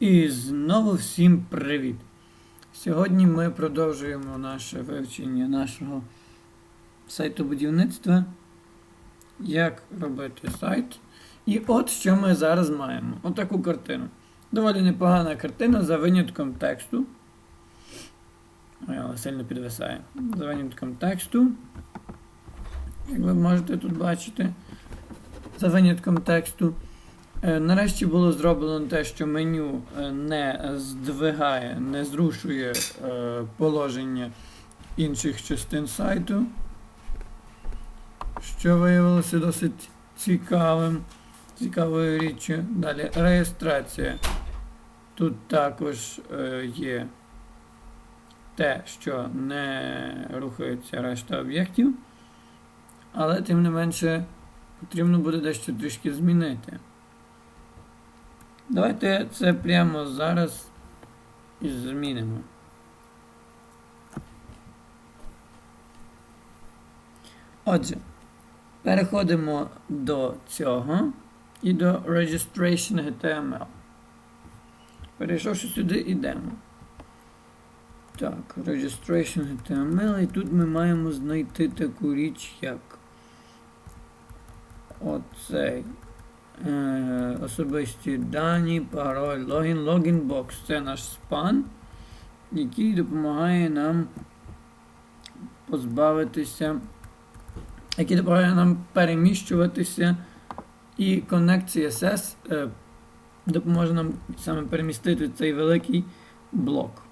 І знову всім привіт! Сьогодні ми продовжуємо наше вивчення нашого сайтобудівництва. Як робити сайт. І от що ми зараз маємо. Отаку картину. Доволі непогана картина за винятком тексту. Ой, сильно підвисає. За винятком тексту. Як ви можете тут бачити, за винятком тексту. Е, Нарешті було зроблено те, що меню е, не здвигає, не зрушує е, положення інших частин сайту, що виявилося досить цікавим, цікавою річчю. Далі реєстрація. Тут також є те, що не рухається решта об'єктів, але тим не менше потрібно буде дещо трішки змінити. Давайте це прямо зараз і змінимо. Отже, переходимо до цього і до Registration HTML. Перейшовши сюди, йдемо. Так, Registration HTML, і тут ми маємо знайти таку річ, як оцей особисті дані, пароль, логін, логінбокс. Це наш спан, який допомагає нам позбавитися, який допомагає нам переміщуватися. І Connect CSS е, допоможе нам саме перемістити цей великий блок.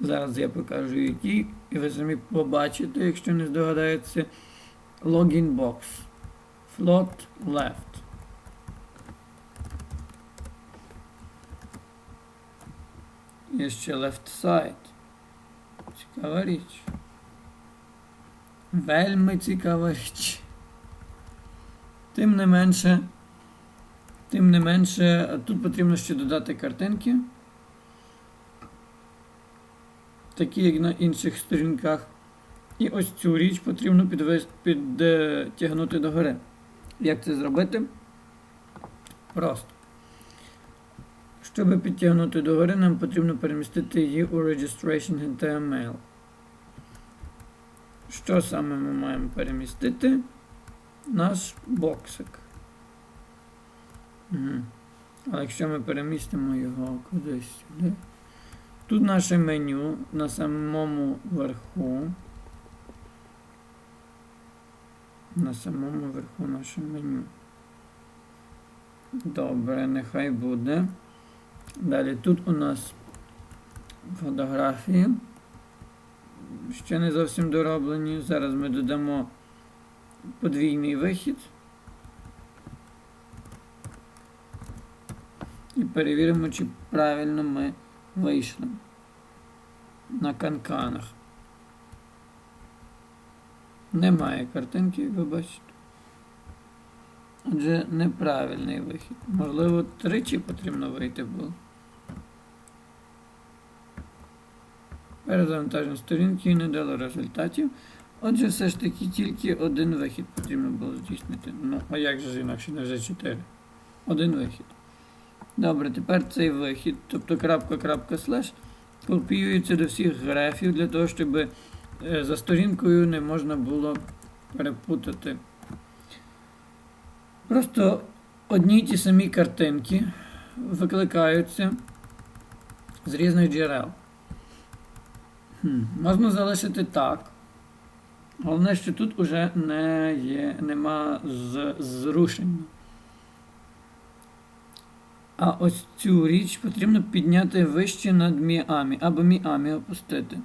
Зараз я покажу який, і ви самі побачите, якщо не здогадаєтеся, login box. Float left. Є ще left side. Цікава річ. Вельми цікава річ. Тим не менше, тим не менше, тут потрібно ще додати картинки. Такі, як на інших сторінках. І ось цю річ потрібно підтягнути догори. Як це зробити? Просто. Щоб підтягнути догори, нам потрібно перемістити її у Registration HTML. Що саме ми маємо перемістити? Наш боксик. Угу. Але якщо ми перемістимо його кудись сюди. Тут наше меню на самому верху. На самому верху наше меню. Добре, нехай буде. Далі тут у нас фотографії. Ще не зовсім дороблені. Зараз ми додамо подвійний вихід. І перевіримо, чи правильно ми вийшли на канканах. Немає картинки, як ви бачите. Отже, неправильний вихід. Можливо, тричі потрібно вийти було. Перезавантаження сторінки не дало результатів. Отже, все ж таки тільки один вихід потрібно було здійснити. Ну, а як же інакше не вже 4? Один вихід. Добре, тепер цей вихід, тобто крапка, крапка, слеш, копіюється до всіх графів для того, щоб е, за сторінкою не можна було перепутати. Просто одні й ті самі картинки викликаються з різних джерел. Хм, Можна залишити так. Головне, що тут уже не є, нема з, зрушення. А ось цю річ потрібно підняти вище над Міамі, або Міамі опустити.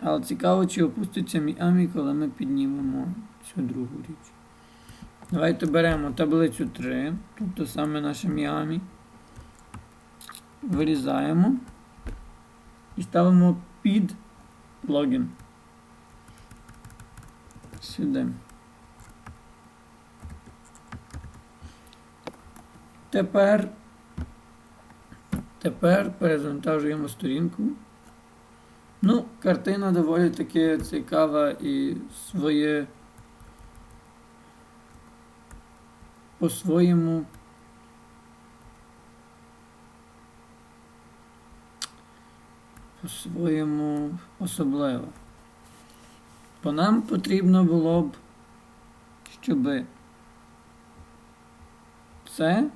Але цікаво, чи опуститься Міамі, коли ми піднімемо цю другу річ. Давайте беремо таблицю 3, тобто саме наше Міамі. Вирізаємо і ставимо під логін. Сюди. Тепер Тепер перезавантажуємо сторінку. Ну, картина доволі таки цікава і своє по-своєму по-своєму особливо. Бо нам потрібно було б, щоб це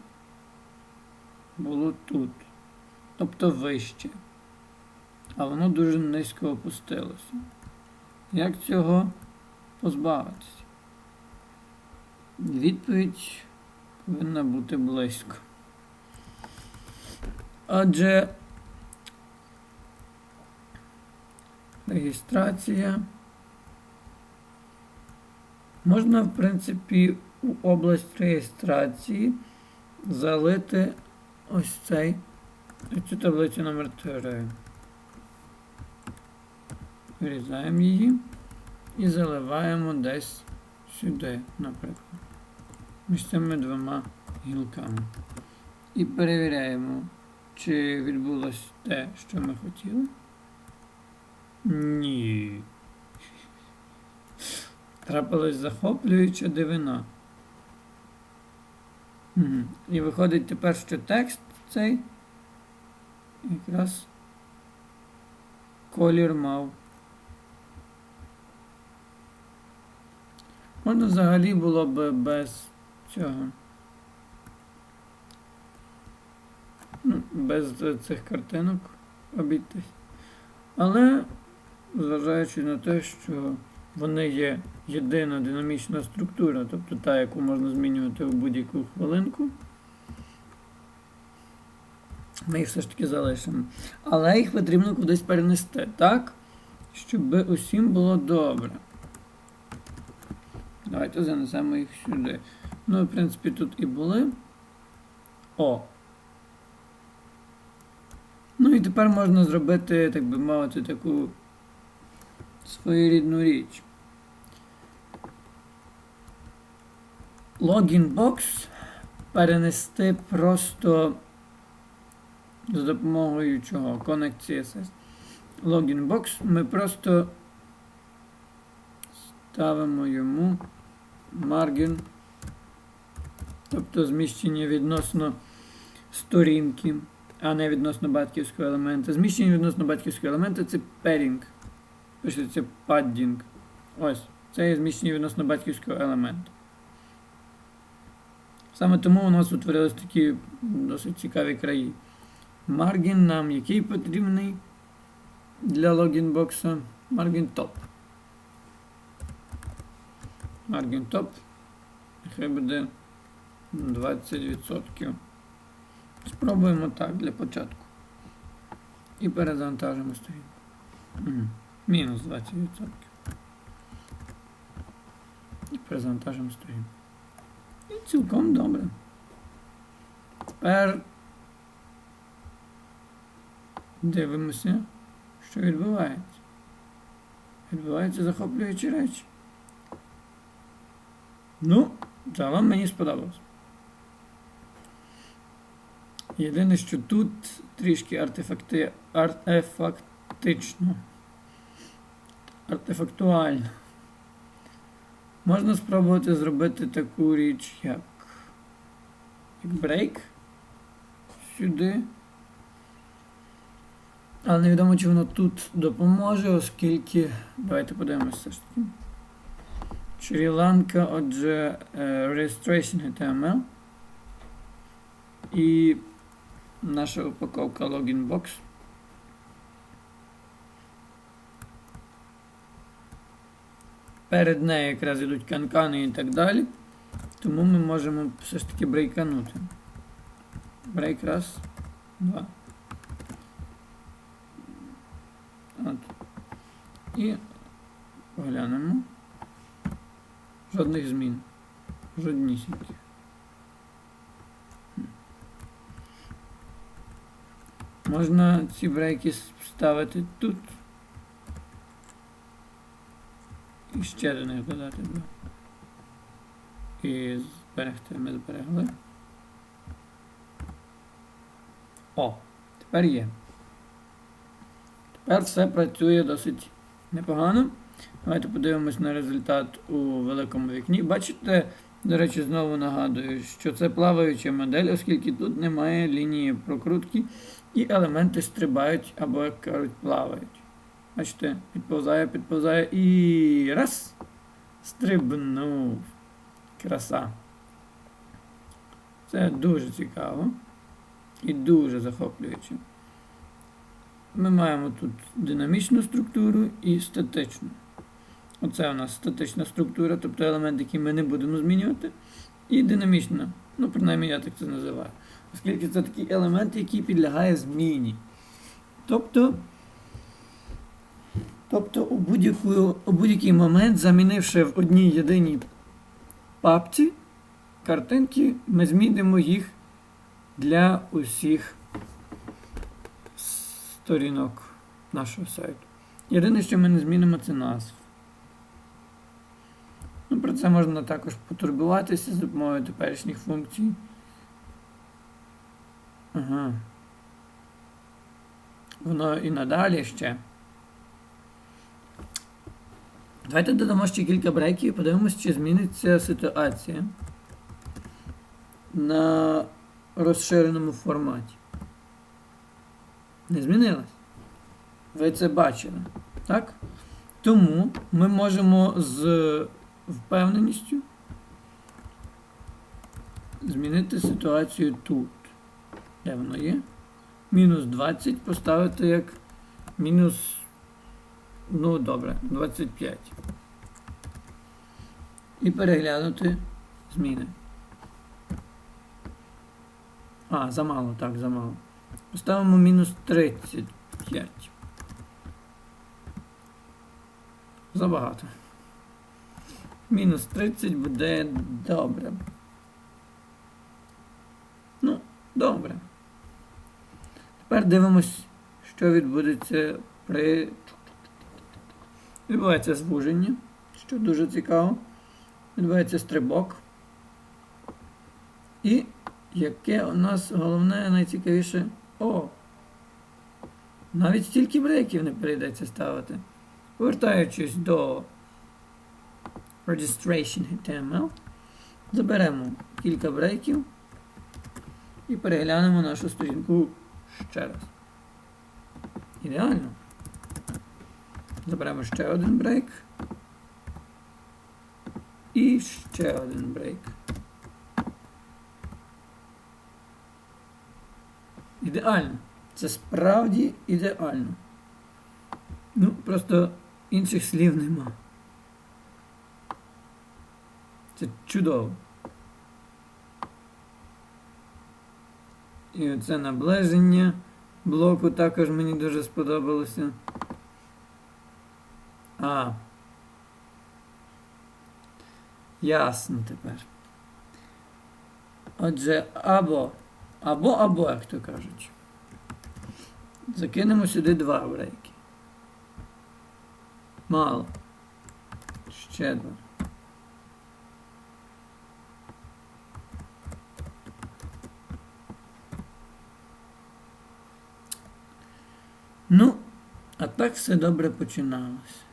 було тут, тобто вище. А воно дуже низько опустилося. Як цього позбавитися? Відповідь повинна бути близько. Отже, реєстрація. Можна, в принципі, у область реєстрації залити ось цей цю таблицю номер 3. Вирізаємо її і заливаємо десь сюди, наприклад. Між цими двома гілками. І перевіряємо, чи відбулося те, що ми хотіли. Ні. Трапилась захоплююча дивина. І виходить тепер, що текст цей якраз колір мав. Можна взагалі було б без цього. Ну, без е, цих картинок обійтись. Але, зважаючи на те, що вони є єдина динамічна структура, тобто та, яку можна змінювати в будь-яку хвилинку, ми їх все ж таки залишимо. Але їх потрібно кудись перенести, так? Щоб усім було добре. Давайте занесемо їх сюди. Ну, в принципі, тут і були. О. Ну і тепер можна зробити, так би мовити, таку своєрідну річ. Box перенести просто з допомогою чого? Connect CSS. Box ми просто ставимо йому margin, тобто зміщення відносно сторінки, а не відносно батьківського елемента. Зміщення відносно батьківського елемента це padding. Пишеться padding. Ось. Це є зміщення відносно батьківського елементу. Саме тому у нас утворились такі досить цікаві краї. Маргін нам який потрібний для логінбокса? Маргін топ. Маргін топ. Нехай буде 20%. Спробуємо так для початку. І перезавантажимо сторінку. Мінус 20%. І перезавантажимо сторінку. І цілком добре. Тепер дивимося, що відбувається. Відбуваються захоплюючі речі. Ну, загалом мені сподобалось. Єдине, що тут трішки артефакти... артефактично. Артефактуально. Можна спробувати зробити таку річ, як, break сюди. Але невідомо, чи воно тут допоможе, оскільки. Давайте подивимося все ж таки. Шрі-Ланка, отже, Registration HTML. І наша упаковка Login Box. Перед нею якраз йдуть канкани і так далі. Тому ми можемо все ж таки брейканути. Брейк раз, два. От. І поглянемо. Жодних змін. Жоднісіньких. Можна ці брейки ставити тут. І ще до них додати два. І зберегти ми зберегли. О, тепер є. Тепер все працює досить непогано. Давайте подивимось на результат у великому вікні. Бачите, До речі, знову нагадую, що це плаваюча модель, оскільки тут немає лінії прокрутки і елементи стрибають або, як кажуть, плавають. Бачите, підповзає, підповзає і раз. Стрибнув. Краса. Це дуже цікаво і дуже захоплююче. Ми маємо тут динамічну структуру і статичну. Оце у нас статична структура, тобто елемент, який ми не будемо змінювати. І динамічна. Ну, принаймні я так це називаю. Оскільки це такий елемент, який підлягає зміні. Тобто, тобто у, будь-який момент, замінивши в одній єдиній папці картинки, ми змінимо їх для усіх сторінок нашого сайту. Єдине, що ми не змінимо, це назв. Ну, Про це можна також потурбуватися за допомогою теперішніх функцій. Ага. Воно і надалі ще. Давайте додамо ще кілька брейків і подивимося, чи зміниться ситуація на розширеному форматі. Не змінилась? Ви це бачили, так? Тому ми можемо з впевненістю змінити ситуацію тут. Де воно є? Мінус 20 поставити як мінус, ну добре, 25. І переглянути зміни. А, замало, так, замало. Поставимо мінус 35. Забагато. Мінус 30 буде добре. Ну, добре. Тепер дивимось, що відбудеться при. Відбувається звуження, що дуже цікаво. Відбувається стрибок. І яке у нас головне найцікавіше. О! Навіть стільки брейків не прийдеться ставити. Повертаючись до Registration HTML, заберемо кілька брейків і переглянемо нашу сторінку ще раз. Ідеально. Заберемо ще один брейк. І ще один брейк. Ідеально. Це справді ідеально. Ну, просто інших слів нема. Це чудово. І оце наближення блоку також мені дуже сподобалося. А. Ясно тепер. Отже, або, або, або, як то кажуть. Закинемо сюди два брейки. Мало. Ще два. Ну, а так все добре починалося.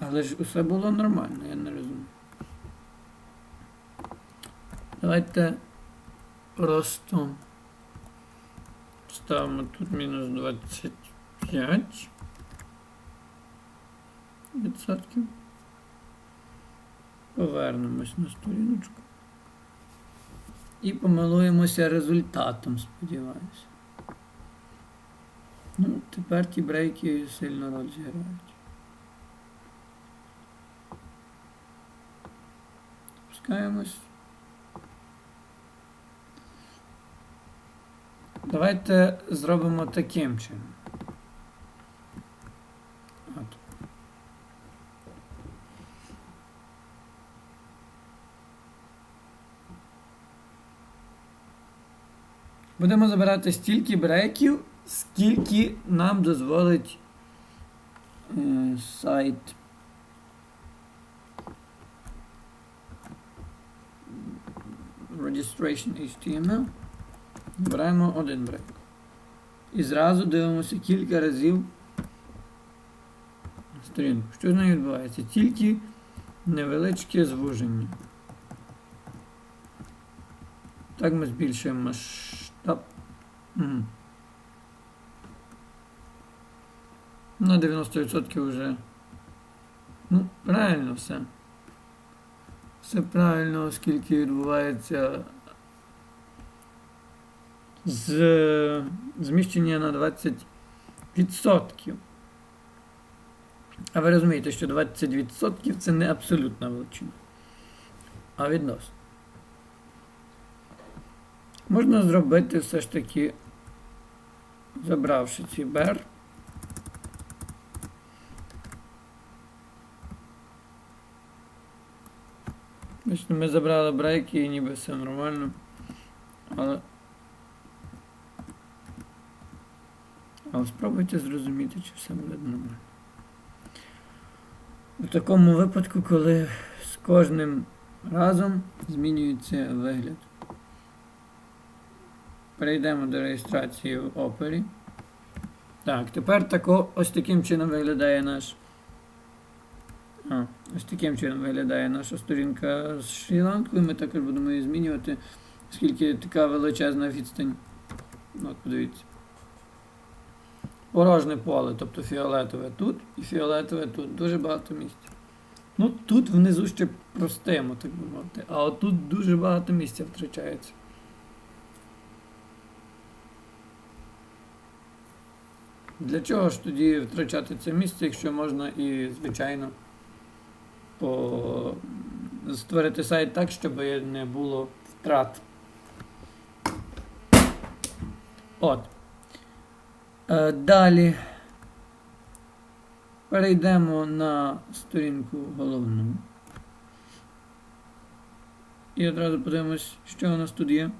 Але ж усе було нормально, я не розумію. Давайте просто ставимо тут мінус 25 відсотків. Повернемось на сторіночку. І помилуємося результатом, сподіваюся. Тепер ті брейки сильно роль зіграють. Спускаємось. Давайте зробимо таким чином. Будемо забирати стільки брейків, скільки нам дозволить е, сайт. Registration HTML. Беремо один брейк. І зразу дивимося кілька разів сторінку. Що з нею відбувається? Тільки невеличке звуження. Так ми збільшуємо масштаб. Мгм. На 90% вже. Ну, правильно все. Все правильно, оскільки відбувається з зміщення на 20%. А ви розумієте, що 20% це не абсолютна величина, а відносно. Можна зробити все ж таки, забравши ці бер. Бачите, ми забрали брейки і ніби все нормально. Але. Але спробуйте зрозуміти, чи все буде нормально. У такому випадку, коли з кожним разом змінюється вигляд. Перейдемо до реєстрації в опері. Так, тепер тако, ось таким чином виглядає наш. А, ось таким чином виглядає наша сторінка з Шрі-Ланкою. Ми також будемо її змінювати, оскільки така величезна відстань. От, подивіться. Порожне поле, тобто фіолетове тут і фіолетове тут. Дуже багато місця. Ну, тут внизу ще простимо, так би мовити. А отут дуже багато місця втрачається. Для чого ж тоді втрачати це місце, якщо можна і, звичайно, по... створити сайт так, щоб не було втрат. От. Е, Далі перейдемо на сторінку головну. І одразу подивимось, що у нас тут є.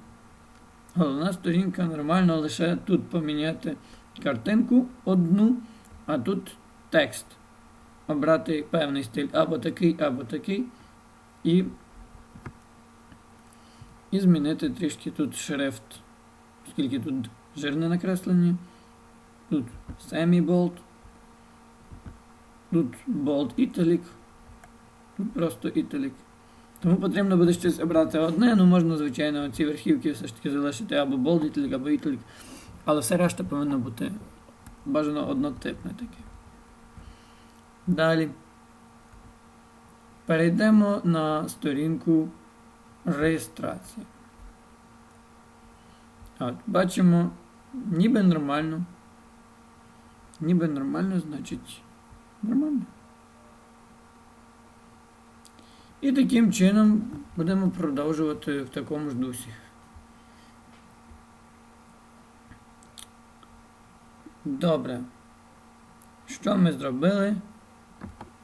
Головна сторінка нормально лише тут поміняти картинку одну, а тут текст. Обрати певний стиль або такий, або такий. І і змінити трішки тут шрифт, оскільки тут жирне накреслення. Тут semi-bold. Тут bold italic. Тут просто italic. Тому потрібно буде щось обрати одне, ну можна, звичайно, ці верхівки все ж таки залишити або bold italic, або italic. Але все решта повинно бути бажано однотипне таке. Далі. Перейдемо на сторінку реєстрації. От, Бачимо, ніби нормально. Ніби нормально, значить нормально. І таким чином будемо продовжувати в такому ж дусі. Добре. Що ми зробили?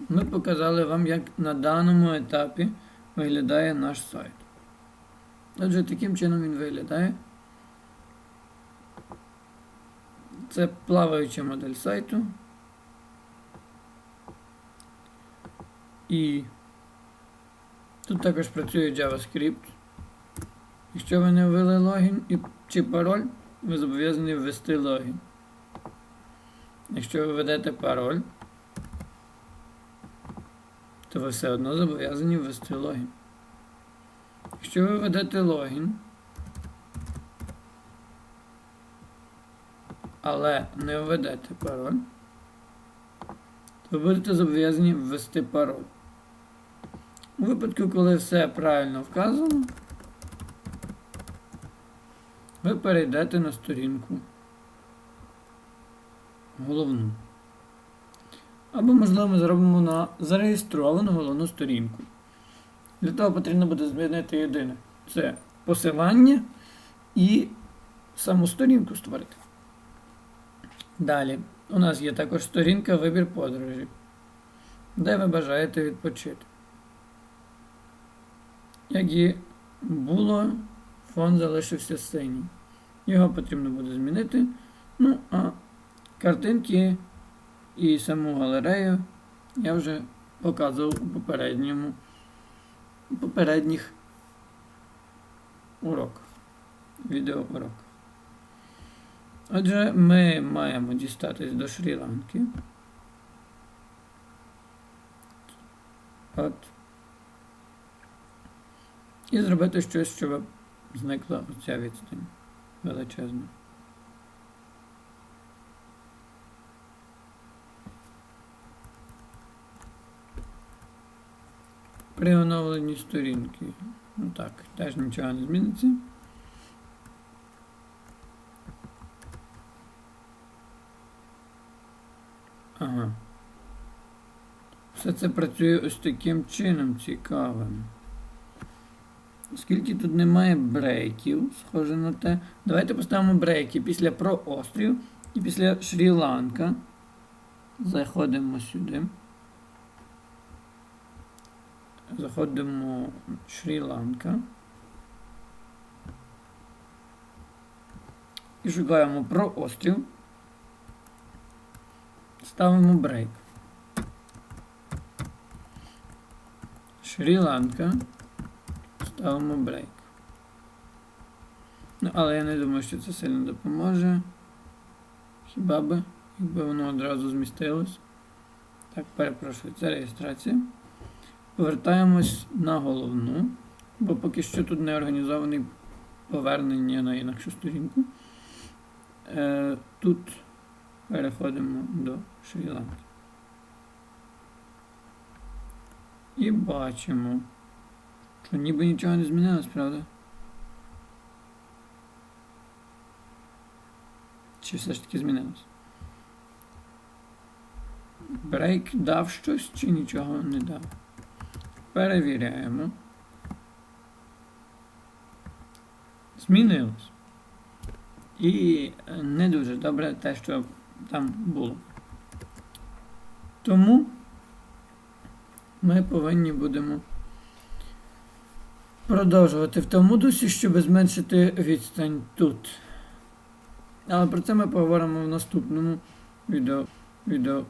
Ми показали вам, як на даному етапі виглядає наш сайт. Отже, таким чином він виглядає. Це плаваюча модель сайту. І тут також працює JavaScript. Якщо ви не ввели логін чи пароль, ви зобов'язані ввести логін. Якщо ви введете пароль, то ви все одно зобов'язані ввести логін. Якщо ви введете логін, але не введете пароль, то ви будете зобов'язані ввести пароль. У випадку, коли все правильно вказано, ви перейдете на сторінку головну. Або, можливо, ми зробимо на зареєстровану головну сторінку. Для того потрібно буде змінити єдине. Це посилання і саму сторінку створити. Далі, у нас є також сторінка вибір подорожі, де ви бажаєте відпочити. Як і було, фон залишився синій. Його потрібно буде змінити. Ну, а картинки і саму галерею я вже показував у попередньому, у попередніх уроках, відеоуроках. Отже, ми маємо дістатись до Шрі-Ланки. От. І зробити щось, щоб зникла оця відстань величезна. При оновленні сторінки. Ну так, теж нічого не зміниться. Ага. Все це працює ось таким чином цікавим. Оскільки тут немає брейків, схоже на те. Давайте поставимо брейки після про острів і після Шрі-Ланка. Заходимо сюди. Заходимо в Шрі-Ланка. І шукаємо про острів. Ставимо брейк. Шрі-Ланка. Ставимо брейк. Ну, але я не думаю, що це сильно допоможе. Хіба би, якби воно одразу змістилось. Так, перепрошую, це реєстрація. Повертаємось на головну, бо поки що тут не організований повернення на інакшу сторінку. Е, тут переходимо до Шрі-Ланки. І бачимо, що ніби нічого не змінилось, правда? Чи все ж таки змінилось? Брейк дав щось чи нічого не дав? Перевіряємо. Змінилось. І не дуже добре те, що там було. Тому ми повинні будемо продовжувати в тому дусі, щоб зменшити відстань тут. Але про це ми поговоримо в наступному відео, відео